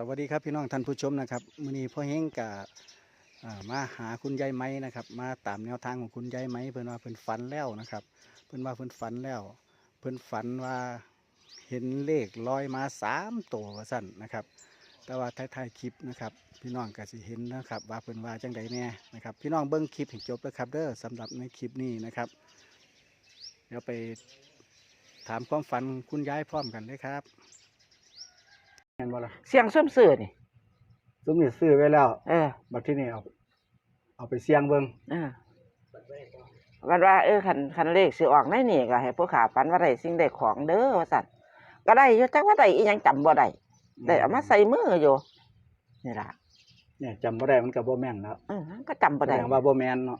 สวัสดีครับพี่น้องท่านผู้ชมนะครับมื้อนี้พ่อเฮงกับมาหาคุณยายไม้นะครับ มาตามแนวทางของคุณยายไม้เพิ่นว่าเพิ่นฝันแล้วนะครับ เพิ่นว่าเพิ่นฝันแล้ว เพิ่นฝันว่าเห็นเลขลอยมาสามตัวสั่นนะครับ แต่ว่าท้ายๆคลิปนะครับ พี่น้องก็สิเห็นนะครับ ว่าเพิ่นว่าจังใดแน่นะครับ พี่น้องเบิ่งคลิปให้จบแล้วครับเด้อสำหรับในคลิปนี้นะครับ เดี๋ยวไปถามความฝันคุณยายพร้อมกันเลยครับ เห็นบ่ล่ะเสียงส้มเสือนี่ซุ้มนี่ซื้อไว้แล้ว เออบัดที่นี่เอาเอาไปเสี่ยงเบิ่งเออวันว่า เออคันคันเลขสิออกในนี่ก็ให้ผู้ขาฝันว่าได้สิ่งได้ของเด้อว่าสั่นก็ได้อยู่จักว่าได้อีหยังจำบ่ได้ได้เอามาใส่มืออยู่นี่ล่ะเนี่ยจำบ่ได้มันก็บ่แม่นแล้วเออก็จำบ่แสได้ดงว่าบ่แม่นเนาะ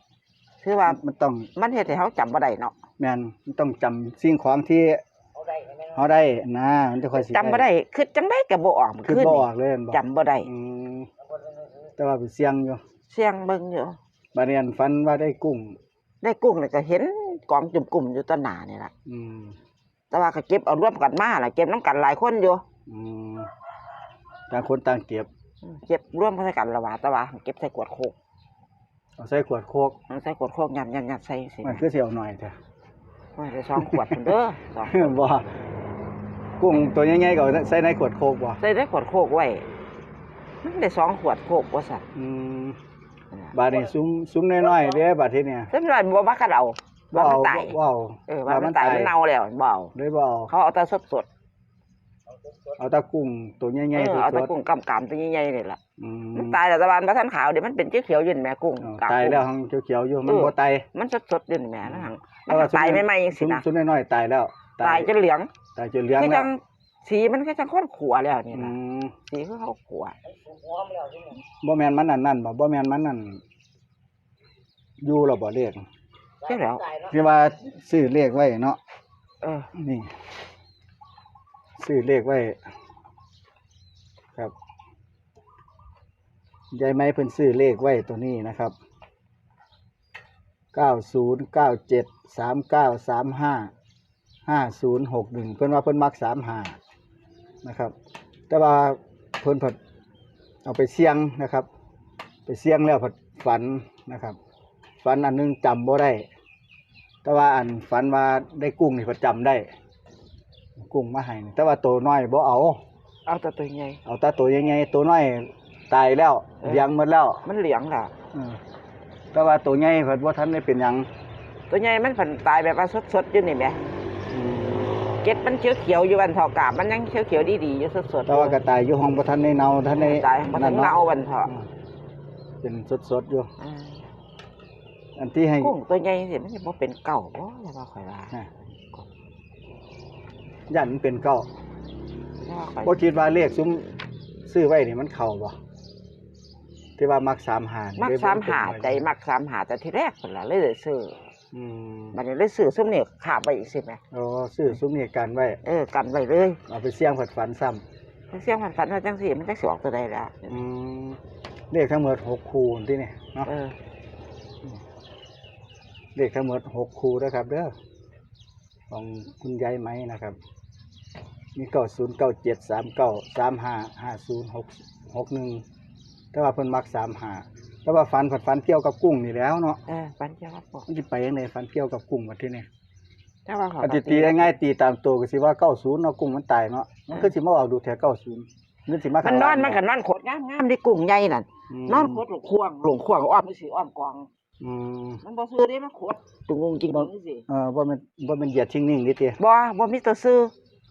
คือว่ามันต้องมันเฮ็ดให้เฮาจำบ่ได้เนาะแม่นมันต้องจำสิ่งของที่ เฮาได้นะมันจะค่อยสิจำบ่ได้คือจังได๋ก็บ่ออกคือคืนบ่อนี่อกเลยแม่นบ่จำบ่ได้อืมแต่ว่าไปเสี่ยงอยู่เสียงเบิ่งอยู่บัดนี้อันฝันว่าได้กุ้ง ได้กุ้งแล้วก็เห็นกองจุ่มกลุ่มอยู่ต้นหน้านี่ล่ะอืมแต่ว่าก็เก็บเอารวมกันมาล่ะเก็บน้ำกันหลายคนอยู่อืมต่างคนต่างเก็บ อืมเก็บร่วมกันละว่าแต่ว่าเก็บใส่ขวดโคกเอาใส่ขวดโคก มันใส่ขวดโคกยันยันยันใส่สิมันคือสิเอาหน่อยเถอะ ไม่ได้สองขวดพุ่นเด้อสองบ่กุ้งตัวใหญ่ๆก็เอาใส่ในขวดโคกบ่ใส่ได้ขวดโคกไว้มันได้สองขวดโคกว่าสัตว์อืมบาดนี้ซุ้มซุ้มน้อยๆเด้บัดทีเนี่ยสำหรับบ่ว่ากันเอาว่ามันตายว้าวเออว่ามันตายมันเน่าแล้วมันบ่เอาเลยบ่เอาเขาเอาแต่สดสดเอาแตะกุ้งตัวใหๆเอญ่ๆอสเอาแต่ดกุ้งกำกำตัวใหญ่ๆนี่แหละๆอืมมัน ตายแล้วแตะวันพระท่านขาวเดี๋ยวมันเป็นเขียวๆอยืนแม่กุ้งอ๋อกบตายแล้วหังเขียวๆอยู่มันบ่ตายมันสดสดๆอยืนแม่นะหังแล้มันวว่าก็ตายไม่ไหมจังสิซุ้มนะซุ้มน้อยๆตายแล้ว ตายจนเหลืองตายจนเหลี้ยงคือแล้จัวงสีมันก็จังข้นขัวแล้วนี่อืนะมสีคือเขาขัวบ่แม่นมันนั่นนั่นบ่บ่แม่นมันนั่นอยู่แล้วบ่เลขใช่แล้วที่ว่าซื้อเลขไว้เนาะเออนี่ซื้อเลขไว้ ครับ ยายไม้เพิ่นซื้อเลขไว้ตัวนี้นะครับเก้าศูนย์เก้าเจ็ดสามเก้าสามห้าห้าศูนย์หกหนึ่งเพิ่นว่าเพิ่นมักสามห้านะครับ แต่ว่าเพิ่นผัดเอาไปเสี่ยงนะครับ ไปเสี่ยงแล้วผัดฝันนะครับ ฝันอันหนึงจำบ่ได้ แต่ว่าอันฝันว่าได้กุ้งนี่ผัดจำได้ กุ้งมาให้นี่แต่ว่าตัวน้อยบ่เอา เอาแต่ตัวใหญ่เอาแต่ตัวยังไงตัวน้อย ตายแล้วเออ เลี้ยงหมดแล้วมันเหลืองล่ะ เออแต่ว่าตัวใหญ่เพิ่นบ่ทันได้เป็นหยังตัวใหญ่มันผันตายแบบว่าสดๆอยู่นี่แหมอืมเก็ดมันเขียวเขียวๆอยู่วันเถอกาบมันยังเขียวเขียวๆดีๆอยู่สดๆแต่ว่าก็ตายอยู่ห้องบ่ทันได้เน่าทันได้ตายมันนั่นเน่าเนาะวันเถอะอืมเป็นสดๆอยู่ อ่าอันที่ให้กุ้งตัวใหญ่สิมันจะบ่เป็นเก่าบ่แล้วว่าข่อยว่าอะยันมันเป็นเก้าแล้วว่าข่อยบ่คิดว่าเลขซุ้มซื้อไว้นี่มันเข้าบ่ ที่ว่ามัก3หารมักสามหาใจมักสามหาแต่ทีแรกพุ่นล่ะเลยได้ซื้ออืมบัดนี้เลยซื้อซุมนี่ขาบไปอีกสิแหมอ๋อซื้อซุ้มนี่กันไว้ เออกันไว้เลยเอาไปเสี่ยงผัดฝันซ้ำเสียงฝันๆว่าจังซี่มันจักสิออกตัวใดแล้วอืมเลขทั้งหมดหกคูที่นี่เนาะเออเลขทั้งหมดหกคูนะครับเด้อของคุณยายไหมนะครับ มีเก้าศูนย์เก้าเจ็ดสามเก้าสามห้าห้าศูนย์หกหกหนึ่ง แต่ว่าเพิ่นมักสามห้าแต่ว่าฟันผัดฟันเกี่ยวกับกุ้งนี่แหล้วเนาะเออฝันเจ้าครับผมมันจะไปยังไงฟันเกี่ยวกับกุ้งวันที่นี่แต่ว่าเขาอันที่ตีง่ายๆตีตามตัวก็สิว่าเก้าศูนย์เนาะกุ้งมันตายเนาะมันคือสิมาเอาดูแถวเก้าศูนย์มันสิมามัข้านงนล่าองนมันก็นอนขดงามๆที่กุ้งใหญ่นั่นมนอนขดหลงควงหลงควงอ้อมนี่สิอ้อมกองอืมมันบ่ซื้อเด้มันขดตุงงจริงๆนี่สิเออว่ามันว่ามันเหยียดชิงนิ่งนิดเดียวบ่บ่มีตัวซื้อ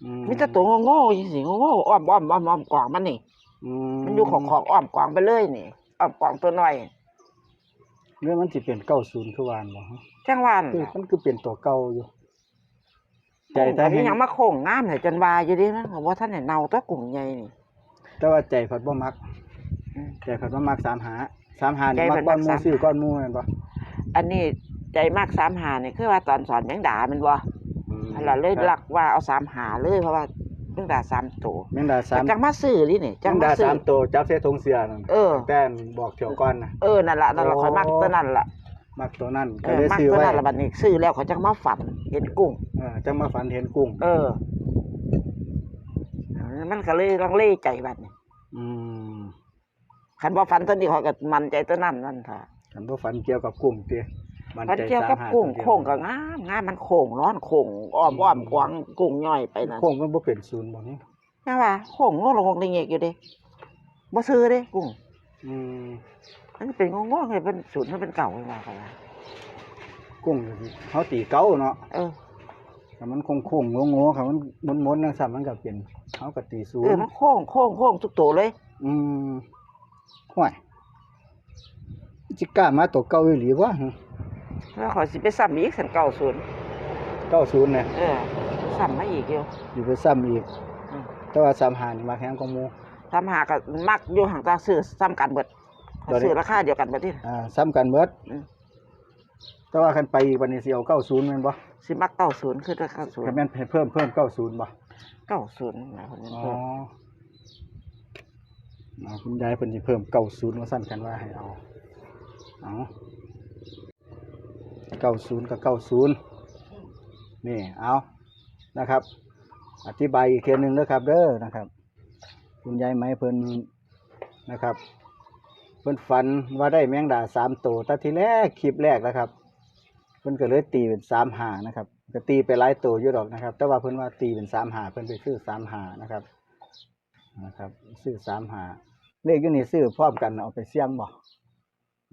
อืมีแต่ตัวโง่ๆจังซี่โง่ๆอ้อมอ้อมอ้อมอ้อมกองมันนี่อื มันอยู่ของของอ้อมกองไปเลยนี่อ้อมกองตัวน้อยเรื่องมันสิเป็นเก้าศูนย์คือวานบ่ฮะจังหวานคือมันคือเป็นตัวเก่าอยู่ ใจใจแต่แต่ให้ยังมาโค้งงามให้จนว่าอยู่ดิมันก็บ่ทันได้เน่าตัวกุ้งใหญ่นี่แต่ว่าใจผัดบ่มักอืมใจผัดบ่มักสามหาสามหานี่ใจมัผักดก้อนหมูมักสามซื้อก้อนหมูแม่นบ่อันนี้ใจมาก3หานี่คือว่าตอนสอนแมงดาแมันบ่อืมอันละเลยหลักว่าเอา3หาเลยเพราะว่า แมงดา3ตัวแมงดาสามจังมาซื้อนี่นี่แมจังงมาดาซื้อ สามตัวจับใส่ถุงเสียนั่นเออ แต่นบอกเที่ยวก่อนนะ เออนั่นล่ะนั่นล่ะโอ้ ข่อยมักตัวนั้นล่ะมักตัวนั้นเอก็อเลยมักซื้อตัวไว้นั้นล่ะบัดนี้ซื้อแล้วเขาจังมาฝันเห็นกุ้ง เออจังมาฝันเห็นกุ้ง เออ มันก็เลยลังเลใจบัดนี้อืมคันบ่ฝันตัวนี้เขาก็มั่นใจตัวนั้นนั่นค่ะฉันบ่ฝันเกี่ยวกับกุ้งเตี้ย มันฝันใจเกี่ยวกับสาหัสกุ้งตัวเดียวโค้งก็งามงามมันโค้งร้อนโค้งอ้อมอ้อมกวางกุ้งย่อยไปนั่นโค้งมันบ่เป็นศูนย์บ่นี่ใช่ป่ะโค้งงอลงงเงกอยู่เดิบ่ซื้อเด้กุ้งอืมมันเป็นงงๆเลยเป็นศูนย์มันเป็นเก่าเลยว่าเขาว่ากุ้งนี่เขาตีเก้าเนาะเออถ้ามันโค้งๆงงๆค่ะมันมนๆจังซั่นมันก็เป็นเขาก็ตีศูเอนอย์มันโค้งโค้งโค้งทุกตัวเลย อืมห่วยจิกล้ามาตัวเก่าอีหลีวะ แล้วขอยสิไปซ้ำอีกสันเก่าศูนย์90เนี่ยเออซ้ำมาอีกอยู่อยู่ไปซ้ำอีกอืมแต่ว่าซ้ำหานี่มาแข็งกว่าหมู่ทำหากับมักอยู่ห่างตาซื้อซ้ำกันเบิดเดี๋ยวนี้ ซื้อราคาเดียวกันเบิดที่ อ่าซ้ำกันเบิดอืม แต่ว่าคันไปอีกวันนี้สิเอา90แม่นบ่สิมักเก้าศูนย์คือเก้าศูนคันย์แม่นให้เพิ่มเพิ่ม90บ่ เก้าศูนย์นะคนนี้อ๋อเพิ่มเอาคุณยายเพิ่นสิเพิ่มเก้าศูนย์มาสั่นกันว่าให้เอา เอา เก้าศูนย์กับเก้าศูนย์นี่เอานะครับ อธิบายอีกเทียหนึงเด้อครับเด้อนะครับ คุณยายไหมเพิ่นนะครับ เพิ่นฝันว่าได้แมงดาสามตัวแต่ทีแรกคลิปแรกนะครับ เพิ่นก็เลยตีเป็นสามหานะครับก็ตีไปหลายตัวอยู่ดอกนะครับ แต่ว่าเพิ่นว่าตีเป็นสามหาเพิ่นไปซื้อสามหานะครับนะครับซื้อสามหาเลขอยู่นี่ซื้อพร้อมกันเอาไปเสี่ยงบ่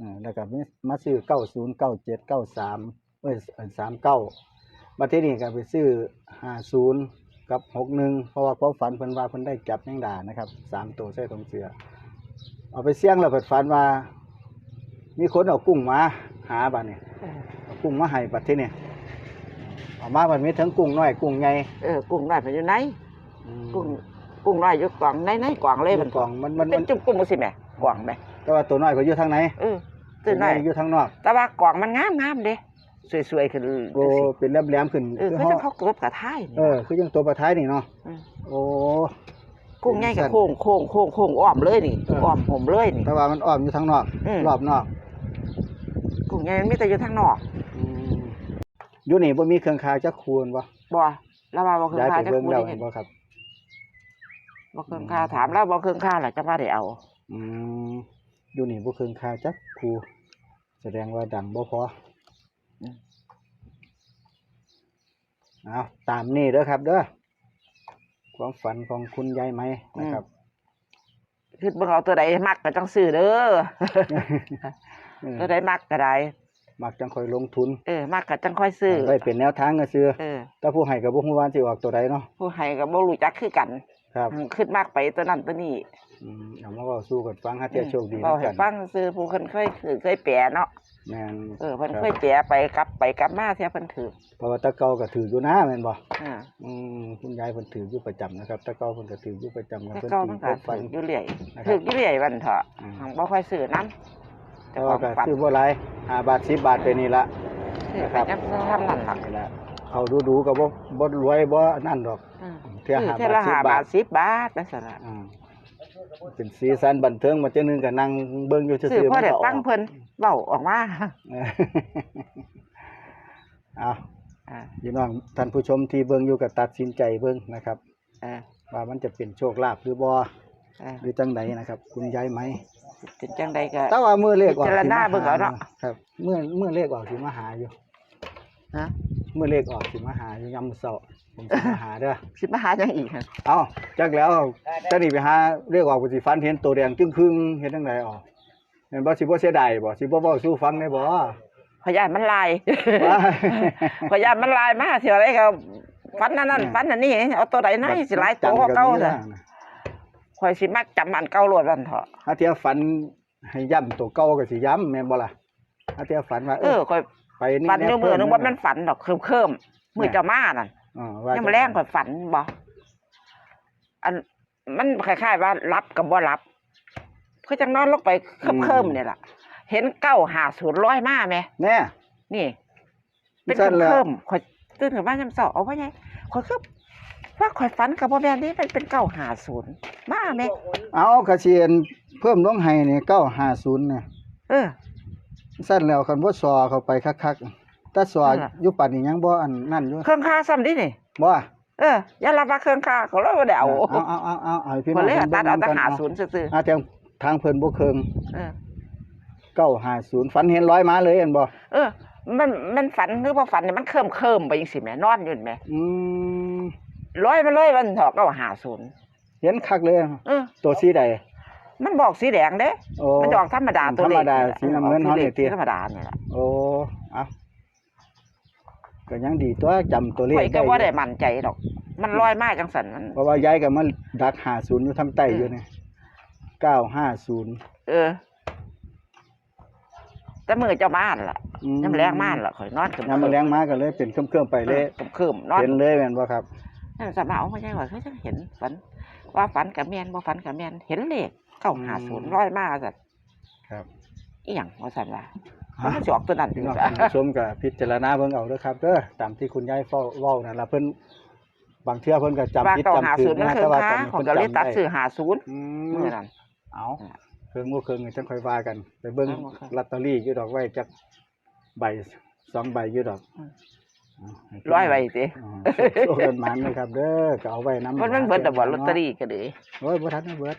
อ่าแล้วก็มีมาซื้อเก้าศูนย์เก้าเจ็ดเก้าสามเอ้ยสามเก้าบัดทีนี้ก็ไปซื้อห้าศูนย์กับหกหนึ่งเพราะว่าความฝันเพิ่นว่าเพิ่นได้จับแมงดานะครับสามตัวใส่ตรงเสือ เอาไปเสี่ยงแล้วเพิ่นฝันว่า มีคนเอากุ้งมาหาบัดนี้เออเอากุ้งมาให้บัดทีนี้เอามาบัดมีทั้งกุ้งน้อยกุ้งใหญ่เออกุ้งน้อยมันอยู่ไหนอืมกุ้งกุ้งน้อยอยู่กล่องในในกล่องเลยมันกล่องมันมันเป็มันนจุ่มกุ้งบ่สิแม่กล่องแม่ แต่ว่าตัวน้อยก็อยู่ทางไหนเออตัวน้อยอยู่ทางนอก แต่ว่ากล่องมันงามงามๆเด้สวยๆขึ้นโอ้เป็นแหลมๆขึ้นเออคือเขาเฮาจะเขาเกือบกระท้ายนี่เออคือยังตัวประท้ายนี่เนาะมโอ้กุ้งใหญ่กับโค้งโค้งโค้งโค้งอ้อมเลยนี่เอออ้อมผมเลยนี่แต่ว่ามันอ้อมอยู่ทางนอกอืมรอบนอกกุ้งใหญ่มันมีแต่อยู่ทางนอกอืมอยู่นี่บ่มีเครื่องคายจักคูณบ่บ่แล้วว่าบ่เครื่อย้ายงค่าไปจะเบิ่งคูแล้วได้เห็นบ่ครับบ่เครื่องค่าถามแล้วบ่เครื่องค่าล่ะจะว่าได้เอา อืม อยู่นี่บ่เครื่องคายจักคูแสดงว่าดังบ่พออเอาตามนี่เด้อครับ เด้อความฝันของคุณยายไหมนะครับคือเบิ่งเอาตัวใดมักก็ต้องซื้อเด้อเออตัวใดมักก็ได้มักจังค่อยลงทุนเออมักก็จังค่อยซื้อไว้เป็นแนวทางก็ซื้อเออถ้าผู้ให้ก็บ่ฮู้ว่าสิออกตัวใดเนาะผู้ให้ก็บ่รู้จักคือกัน ครับ ขึ้นมากไปตัวนั้นตัวนี้ อืมเอามาเว้าสู้กันฟังหาเที่ยโชคดีเว้าเหมือนให้กันฟังซื้อผู้เพิ่นเคยคือเคยแปลเนาะแม่นเออเพิ่นรับเคยแปลไปกลับไปกลับมาเที่ยเพิ่นถือเพราะว่าแตะเก่าก็ถืออยู่นะแม่นบ่อ่าอืมคุณยายเพิ่นถืออยู่ประจำนะครับแตะเก่าเพิ่นก็ถืออยู่ประจำแต่เพิ่นก็ตีมันก็เพิ่นฟันถืออยู่เรื่อยนะครับ ถืออยู่เรื่อยวันเถอะอืมหังบ่ค่อยซื้อนํแต่ว่าก็ซื้อบ่หลาย5บาท10บาทไปนี่ละซื้อนะไปครับจังทำนั่นล่ะนี่ละเขาดูๆก็บ่บ่รวยบ่นั่นดอกอืมเที่ยซื้อห้าเที่ยบาละทห้า10บาบาททสิบบาทนั่นสิล่ะอืม เป็นสีสันบันเทิงมาเจ้านึงก็นั่งเบิ่งอยู่ซื่ซื้ออๆพอได้มันก็ฟังเพิ่นเว้าออกมาเออเอาอ่าพี่น้องท่านผู้ชมที่เบิ่งอยู่ก็ตัดสินใจเบิ่งนะครับ เออว่ามันจะเป็นโชคลาภหรือบ่เออหรือจังไดนะครับ คุณยายไหมเป็นจังใดก็ แต่ว่ามือเลขออกพิจารณาสิมเบิ่งเอาเนาะ ครับเมื่อเมื่อเลขออกสิมาหาอยู่ ฮะ เมื่อเลขออกสิมาหาอยู่ยามมื้อเช้าผมสิมาหาเด้อ สิมาหาจังอีกหั่นเอ้าจักแล้วจะนี่ไปหาเลขออกบ่สิฟันเห็นตัวแดงจึงครึ่งเฮ็ดจังไดออกเห็นบ่สิบ่เสียดายบ่สิบ่เว้าสู่ฟังได้บ่ พยานมันลายว้าพยานมันลายมาเที่ยวไรก็ฟันนั่นนั่นฟันอันนี้เอาตัวใดนั่นสิหลายตัวกว่าเก่าเลเลยข่อยสิมักจำอันเก่าโลดวันเถอะถ้าเที่ยฝันให้ย้ำตัวเก่าก็สิย้ำแม่นบ่ล่ะถ้าเที่ยฝันว่าเออข่อย ไปนี่ฝันอยู่มือนึงว่ามันเฝันดอกเคิมเคิมๆมือเจะมานั่นออว่ายังมาแรงข่อยฝันบ่อันมันคล้ายๆว่ารับกับบ่รับคือจังนอนลงไปเคิมเคิมๆเนี่ยล่ะ เห็นเก้าหาศูนย์ร้อยมาไหมแน่นี่ เป็นสั่นแล้วเคิมๆข่อยตื่นขึ้นมาจำเสาเอาไว้ไงข่อยคือว่าข่อยฝันกับบ่แม่นนี่มันเป็นเก้าหาศูนย์มาไหมเอากระเชียนเพิ่มลงให้นี่950เนี่ยเออ สั้นแล้วคันบ่ซอเข้าไปคักๆถ้าซอเอออยู่ปัดนี่ยังบ่อันนั่นอยู่เครื่องค่าซ้ำดินี่บ่เอออย่ารับมาเครื่องค่าเขาเลยบ่ได้เอาเอาเอาเอาเอาเอาให้พี่น้เพิ่อนงเลยพิ่นตัดเอาแต่บิ่งหาก่ศูนย์ซื่ออ่าทางทางเพิ่นบ่เคิงๆเออ950ฝันเห็นร้อยมาเลยเห็นบ่เออ มันมันฝันหรือว่าฝันเนี่ยมันเคิมเคิมๆไปจังซี่แหมนอนอยู่นั่นแหมอืมร้อยมาเลยมันถอกก็หาศูนย์เห็นคักเลยเออตัวสีใด มันบอกสีแดงเด้ โอ้ มันจะออกธรรมดาตัวเลขธรรมดาสีน้ำเงินออกเฮานี่ติสีธรรมดาเนี่ยแหละโอ้เอาก็ยังดีตัวจำตัวเลขข่อยก็ได้ว่าได้มั่นใจดอก มันลอยมากจังสันมัน เพราะว่ายายก็มาดัก50อยู่ทางใต้อยู่นี่950เออ แต่มือเจ้าบ้านล่ะอืน้ำแรงมานล่ะข่อยนอนยามมาแรงมาก็เลยเป็นเครื่องๆไปเลยเคืมๆนอน เห็นเลยแม่นบ่ครับ นั่นสมาเอาไม่ใช่ว่าเขาจะเห็นฝันว่าฝันกับแมนบ่ฝันกับแมนเห็นเลข เก้าหาศูนย์ร้อยมากสัตว์ครับอีหยังว่าสันว่าฮะมันจะออกตัวนั้นพี่ดีน้องกว่าท่านผู้ชมก็พิจารณาเบิ่งเอาเด้อครับเด้อตามที่คุณยายเฝ้าเว้านั่นล่ะเพิ่นบางเทื่อเพิ่นก็จำว่าผิดเก้าหาจำถูศูกนย์มันนะคือแต่ว่าค้าตอนนี้ของเพิ่นก็เลยจำตัดได้ซื้อหาศูนย์อืเมื่มอนั้นเอาอ่าเครื่องมือเครื่องจังค่อยว่ากันไปเบิ่งเอามาครับลอตเตอรี่อยู่ดอกไว้จักใบสองใบอยู่ดอกอืมเอาให้ร้อยใบสิอ๋อโชคกันหมันนะครับ เด้อก็เอาไว้นำมันมันเบิดแต่บ่ลอตเตอรี่ก็เลยโอ้ยบ่ทันได้เบิด